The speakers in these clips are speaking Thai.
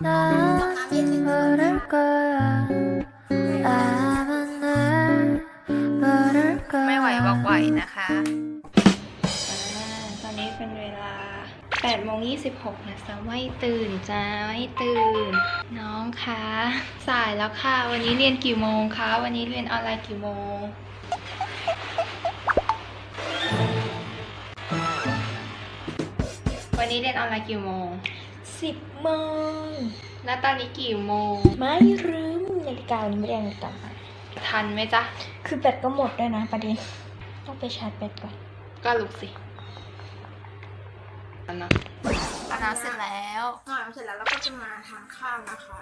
난 모를 거야 아마 날 모를 ไม่ไหว 거야 บอกไหวนะคะตอนนี้เป็นเวลา8โมง26นะจ๊ะไม่ตื่นจ้าไม่ตื่น น้องคะ สายแล้วค่ะ วันนี้เรียนกี่โมงคะ วันนี้เรียนออนไลน์กี่โมง วันนี้เรียนออนไลน์กี่โมง สิบโมงแล้วตอนนี้กี่โมง ไม่ลืมนาฬิกาวันนี้ไม่ได้เอานาฬิกามาทันไหมจ๊ะ คือแบตก็หมดด้วยนะประเด็น ต้องไปชาร์จแบตก่อน ก็ลุกสิอันนั้นอาบน้ำเสร็จแล้วอาบน้ำเสร็จแล้วเราก็จะมาทานข้าวนะคะ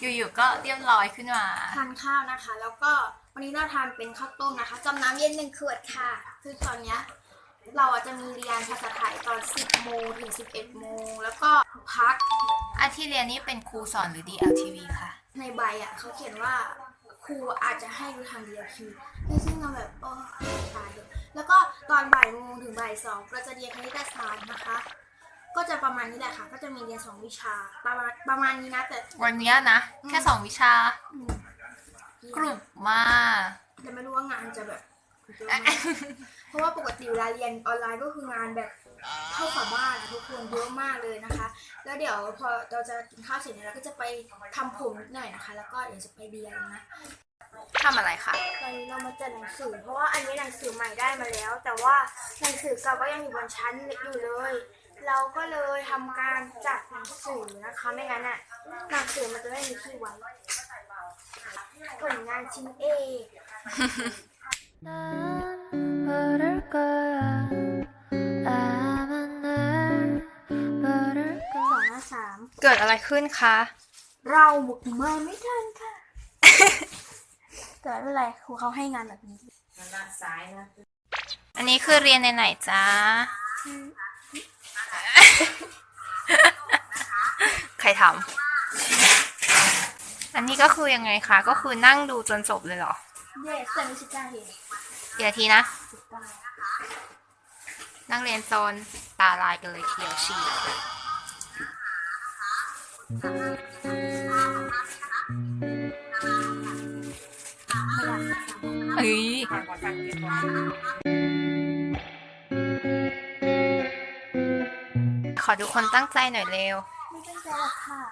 อยู่ๆก็เรียบร้อยขึ้นมา ทานข้าวนะคะ แล้วก็วันนี้เราทานเป็นข้าวต้มนะคะจำน้ำเย็นหนึ่งขวดค่ะ คือตอนเนี้ย เราอะจะมีเรียนภาษาไทยตอน 10 โมงถึง 11 โมง แล้วก็พักอันที่เรียนนี่เป็นครูสอนหรือ DLTV ค่ะในใบอะเขาเขียนว่าครูอาจจะให้ดูทางเดียวคือซึ่งเราแบบโอ้ตายเลยแล้วก็ตอนบ่ายโมงถึงบ่ายสองเราจะเรียนคณิตศาสตร์นะคะ ก็จะประมาณนี้แหละค่ะ ก็จะมีเรียนสองวิชาประมาณประมาณนี้นะแต่วันเนี้ยนะ แค่สองวิชา อืมกลุ่มมาก แต่ไม่รู้ว่างานจะแบบเยอะไหมเพราะว่าปกติเวลาเรียนออนไลน์ก็คืองานแบบเข้าฝาบ้านอะทุกคนเยอะมากเลยนะคะ แล้วเดี๋ยวพอเราจะกินข้าวเสร็จเนี่ยเราก็จะไปทำผมนิดหน่อยนะคะ แล้วก็เดี๋ยวจะไปเรียนนะทำอะไรคะตอนนี้เรามาจัดหนังสือ เพราะว่าอันนี้หนังสือใหม่ได้มาแล้ว แต่ว่าหนังสือเก่าก็ยังอยู่บนชั้นอยู่เลย เราก็เลยทำการจัดหนังสือนะคะไม่งั้นอะหนังสือมันจะไม่มีที่ไว้ผลงานชิ้นเอก สอง거야และสามเกิดอะไรขึ้นคะ เราบุกมาไม่ทันค่ะ แต่ไม่เป็นไรครูเขาให้งานแบบนี้อันนี้คือเรียนในไหนจ๊ะ ใครทำ อันนี้ก็คือยังไงคะ ก็คือนั่งดูจนจบเลยเหรอเด็กแต่ไม่ใช่จ้าเห็นเดี๋ยวทีนะสิบเก้า นักเรียนโซนตาลายกันเลยเขียวฉี่เอ้ยขอดูคนตั้งใจหน่อยเร็ว ไม่เป็นไรหรอกค่ะ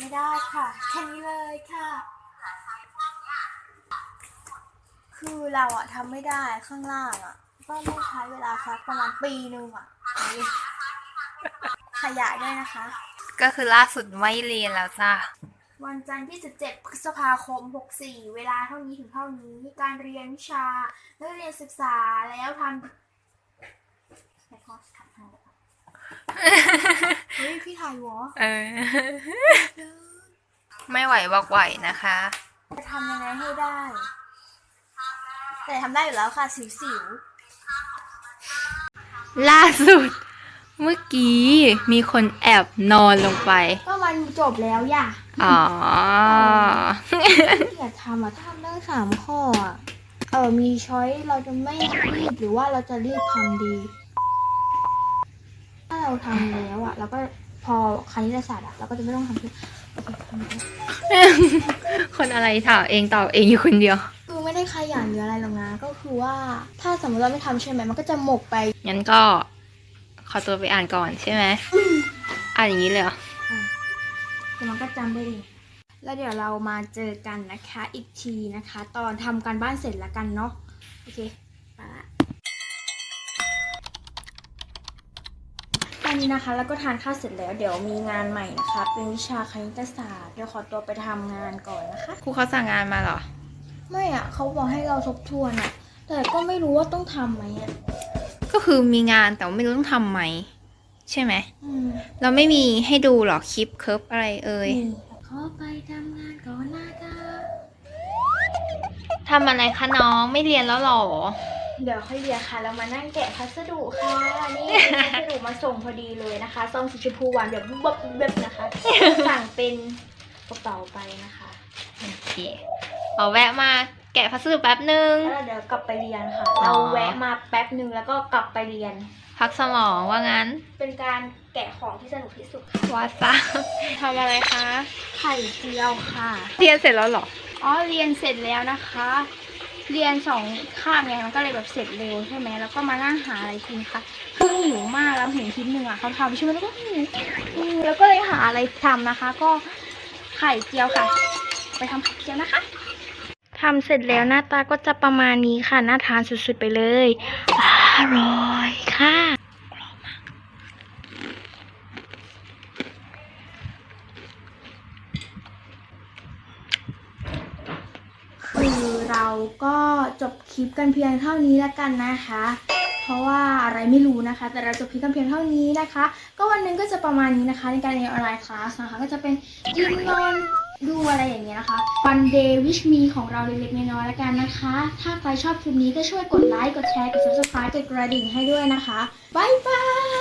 ไม่ได้ค่ะแค่นี้เลยค่ะ คือเราอะทำไม่ได้ข้างล่างอะ ก็ต้องใช้เวลาสักประมาณปีหนึ่งอะขยายด้วยนะคะ ก็คือล่าสุดไม่เรียนแล้วจ้าวันจันทร์ที่ 17 พฤษภาคม 64 เวลาเท่านี้ถึงเท่านี้ การเรียนวิชานักเรียนศึกษาแล้วทำไหนขอถ่ายให้หน่อยค่ะเฮ้ย พี่ถ่ายวะเออ ไม่ไหวบอกไหวนะคะ จะทำยังไงให้ได้ แต่ทำได้อยู่แล้วค่ะสิวสิว ล่าสุด เมื่อกี้มีคนแอบนอนลงไป ก็มันจบแล้วย่ะอ๋อ อยากทำอะทำได้สามข้ออะเออมีช้อยเราจะไม่รีบหรือว่าเราจะรีบทำดี ถ้าเราทำแล้วอะแล้วก็พอคณิตศาสตร์อะเราก็จะไม่ต้องทำที่โอเคทำแล้วคนอะไรถามเองตอบเองอยู่คนเดียวคือ ไม่ได้ขยันหรืออะไรหรอกนะ ก็คือว่าถ้าสมมติเราไม่ทำใช่ไหมมันก็จะหมกไป งั้นก็ขอตัวไปอ่านก่อนใช่ไหมอ่านอย่างนี้เลยเหรอแต่มันก็จำได้เองแล้วเดี๋ยวเรามาเจอกันนะคะอีกทีนะคะ ตอนทำการบ้านเสร็จแล้วกันเนาะโอเคไปละตอนนี้นะคะแล้วก็ทานข้าวเสร็จแล้ว เดี๋ยวมีงานใหม่นะคะ เป็นวิชาคณิตศาสตร์เดี๋ยวขอตัวไปทำงานก่อนนะคะครูเขาสั่งงานมาเหรอ ไม่อะเขาบอกให้เราทบทวนอะแต่ก็ไม่รู้ว่าต้องทำไหมอะก็คือมีงานแต่ว่าไม่รู้ต้องทำไหม ใช่ไหม อืมเราไม่มีให้ดูหรอคลิปเคิร์ฟอะไรเอ่ยนี่ขอไปทำงานก่อนนะคะทำอะไรคะน้องไม่เรียนแล้วหรอ เดี๋ยวค่อยเรียนค่ะแล้วมานั่งแกะพัสดุค่ะ นี่พัสดุมาส่งพอดีเลยนะคะซองสีชมพูหวานแบบบุบบับบุบบับนะคะ สั่งเป็นกระเป๋าไปนะคะ โอเค เอาแวะมาแกะพัสดุแป๊บนึง แล้วเดี๋ยวกลับไปเรียนค่ะ อ๋อ เราแวะมาแป๊บหนึ่งแล้วก็กลับไปเรียน พักสมองว่างั้นเป็นการแกะของที่สนุกที่สุดค่ะวาซะทำอะไรคะ ไข่เจียวค่ะ เรียนเสร็จแล้วเหรอ อ๋อเรียนเสร็จแล้วนะคะ เรียนสองข้ามไงมันก็เลยแบบเสร็จเร็วใช่ไหมแล้วก็มานั่งหาอะไรกินค่ะเพิ่งหิวมากแล้วเห็นคลิปหนึ่งอะเขาทำใช่ไหมแล้วก็หิวอืมแล้วก็เลยหาอะไรทำนะคะ ก็ไข่เจียวค่ะ ไปทำไข่เจียวนะคะ ทำเสร็จแล้วหน้าตาก็จะประมาณนี้ค่ะ น่าทานสุดๆไปเลย อร่อยค่ะคือเราก็จบคลิปกันเพียงเท่านี้แล้วกันนะคะ เพราะว่าอะไรไม่รู้นะคะ แต่เราจบคลิปกันเพียงเท่านี้นะคะ ก็วันหนึงก็จะประมาณนี้นะคะ ในการเรียนออนไลน์คลาสนะคะ ก็จะเป็นกินนอน ดูอะไรอย่างเงี้ยนะคะ One Day Wish Me ของเราเล็กๆน้อยๆแล้วกันนะคะ ถ้าใครชอบคลิปนี้ก็ช่วยกดไลค์ กดแชร์ กด subscribe กดกระดิ่งให้ด้วยนะคะ บ๊ายบาย